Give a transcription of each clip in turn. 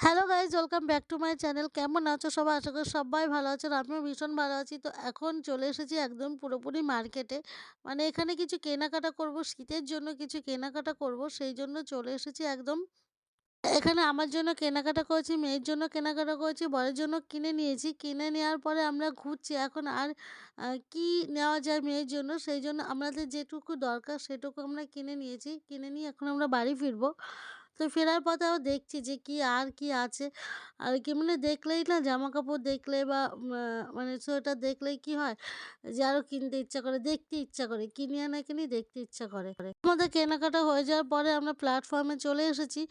Hello guys welcome back to my channel. কেমন আছো সবাই? আশা করি সবাই ভালো আছেন আমিও ভীষণ ভালো আছি। তো এখন চলে এসেছি একদম পুরোপুরি মার্কেটে। মানে এখানে কিছু কেনাকাটা করব, শীতের জন্য কিছু কেনাকাটা করব, সেই জন্য চলে এসেছি একদম। এখানে আমার জন্য কেনাকাটা করেছি, মেয়ের জন্য কেনাকাটা করেছি, বরের জন্য কিনে নিয়েছি। কিনে নেওয়ার পরে আমরা ঘুরছি এখন আর কি নেওয়া যায় মেয়ের জন্য, সেই জন্য আমাদের যেটুকু দরকার সেটুকু আমরা কিনে নিয়েছি। কিনে নিয়ে এখন আমরা বাড়ি ফিরবো। তো ফেরার পথে আবার দেখছি যে কি আর কি আছে। আর কি মানে দেখলেই না জামা কাপড় দেখলে বা মানে সোয়েটার দেখলেই কি হয়? যে আরও কিনতে ইচ্ছা করে, দেখতে ইচ্ছা করে কিনি আর না কিনি দেখতে ইচ্ছা করে। আমাদের কেনাকাটা হয়ে যাওয়ার পরে আমরা প্ল্যাটফর্মে চলে এসেছি।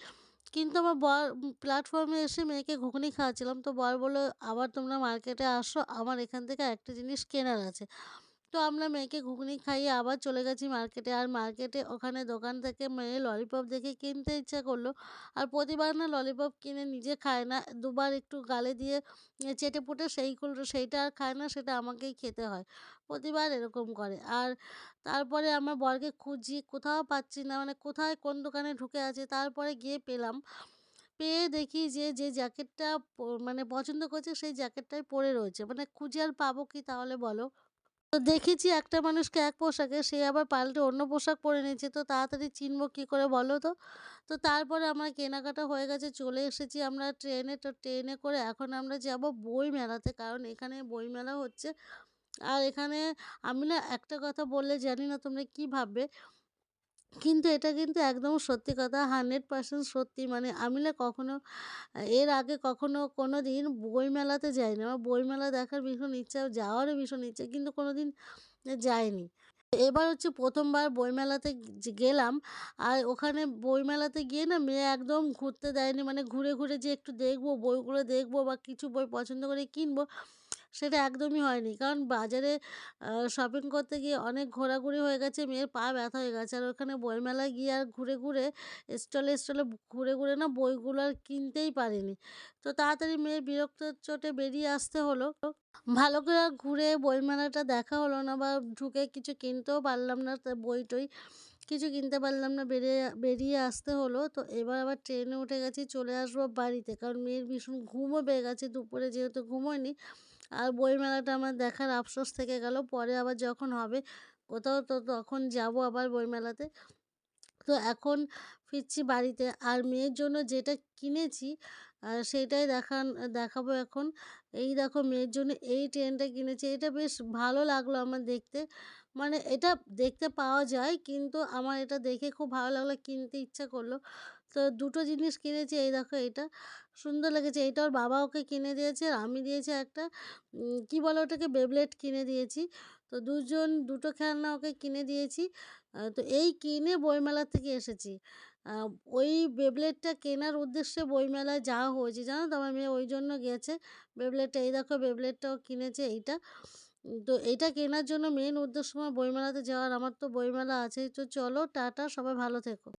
কিন্তু আমার বর প্ল্যাটফর্মে এসে মেয়েকে ঘুগনি খাওয়াচ্ছিলাম। তো বর বলল, আবার তোমরা মার্কেটে আসো, আমার এখান থেকে একটা জিনিস কেনার আছে। তো আমরা মেয়েকে ঘুগনি খাইয়ে আবার চলে গেছি মার্কেটে। আর মার্কেটে ওখানে দোকান থেকে মেয়ে ললিপপ দেখে কিনতে ইচ্ছা করল। আর প্রতিবার না ললিপপ কিনে নিজে খায় না। দুবার একটু গালে দিয়ে চেটে পুটে সেইগুলো সেইটা আর খায় না, সেটা আমাকেই খেতে হয়। প্রতিবার এরকম করে। আর তারপরে আমার বরকে খুঁজি কোথাও পাচ্ছি না মানে কোথায় কোন দোকানে ঢুকে আছে। তারপরে গিয়ে পেলাম। পেয়ে দেখি যে যে জ্যাকেটটা মানে পছন্দ করছে, সেই জ্যাকেটটাই পরে রয়েছে। মানে খুঁজে আর পাবো কি তাহলে বলো? দেখেছি একটা মানুষকে এক পোশাকে সে আবার পাল্টে অন্য পোশাক পরে নিয়েছে। তো তাড়াতাড়ি চিনবো কী করে বলো তো? তো তারপরে আমার কেনাকাটা হয়ে গেছে, চলে এসেছি আমরা ট্রেনে। তো ট্রেনে করে এখন আমরা যাব বই মেলাতে কারণ এখানে বই মেলা হচ্ছে। আর এখানে আমি না একটা কথা বললে জানি না তোমরা কী ভাববে? কিন্তু এটা কিন্তু একদম সত্যি কথা হান্ড্রেড পার্সেন্ট সত্যি। মানে আমি না কখনো, এর আগে কখনো কোনো দিন বইমেলাতে যাইনি। আমার বইমেলা দেখার ভীষণ ইচ্ছা, যাওয়ারও ভীষণ ইচ্ছা, কিন্তু কোনো দিন যাইনি। এবার হচ্ছে প্রথমবার বইমেলাতে গেলাম, আর ওখানে বইমেলাতে গিয়ে না মেয়ে একদম ঘুরতে দেয়নি। মানে ঘুরে ঘুরে যে একটু দেখব, বইগুলো দেখব বা কিছু বই পছন্দ করে কিনবো সেটা একদমই হয়নি। কারণ বাজারে শপিং করতে গিয়ে অনেক ঘোরাঘুরি হয়ে গেছে, মেয়ের পা ব্যথা হয়ে গেছে। আর ওখানে বইমেলায় গিয়ে আর ঘুরে ঘুরে স্টলে স্টলে ঘুরে ঘুরে না বইগুলো আর কিনতেই পারিনি। তো তাড়াতাড়ি মেয়ের বিরক্ত চোটে বেরিয়ে আসতে হলো। ভালো করে আর ঘুরে বইমেলাটা দেখা হলো না বা ঢুকে কিছু কিনতেও পারলাম না বই টই কিছু কিনতে পারলাম না, বেরিয়ে বেরিয়ে আসতে হলো। তো এবার আবার ট্রেনে উঠে গেছি, চলে আসব বাড়িতে। কারণ মেয়ের ভীষণ ঘুমও পেয়ে গেছে, দুপুরে যেহেতু ঘুমোয়নি। আর বইমেলাটা আমার দেখার আফসোস থেকে গেল। পরে আবার যখন হবে, কোথাও তো তখন যাব আবার বইমেলাতে। তো এখন ফিরছি বাড়িতে। আর মেয়ের জন্য যেটা কিনেছি সেটাই দেখান, দেখাবো এখন। এই দেখো মেয়ের জন্য এই ট্রেনটা কিনেছি। এটা বেশ ভালো লাগল আমার দেখতে। মানে এটা দেখতে পাওয়া যায়, কিন্তু আমার এটা দেখে খুব ভালো লাগল, কিনতে ইচ্ছা করল। তো দুটো জিনিস কিনেছি, এই দেখো এটা সুন্দর লেগেছে, এইটা ওর বাবা ওকে কিনে দিয়েছে আর আমি দিয়েছি একটা কি বলে ওটাকে, বেবলেট কিনে দিয়েছি। তো দুজন, দুটো খেলনা ওকে কিনে দিয়েছি। তো এই কিনে বইমেলা থেকে এসেছি। ওই বেবলেটটা কেনার উদ্দেশ্যে বইমেলায় যাওয়া হয়েছে, জানো তো? আমার মেয়ে ওই জন্য গেছে বেবলেটটা, এই দেখো বেবলেটটাও কিনেছে এইটা। তো এইটা কেনার জন্য মেন উদ্দেশ্য আমার বইমেলাতে যাওয়ার, আমার তো বইমেলা আছেই। তো চলো, টাটা, সবাই ভালো থেকো।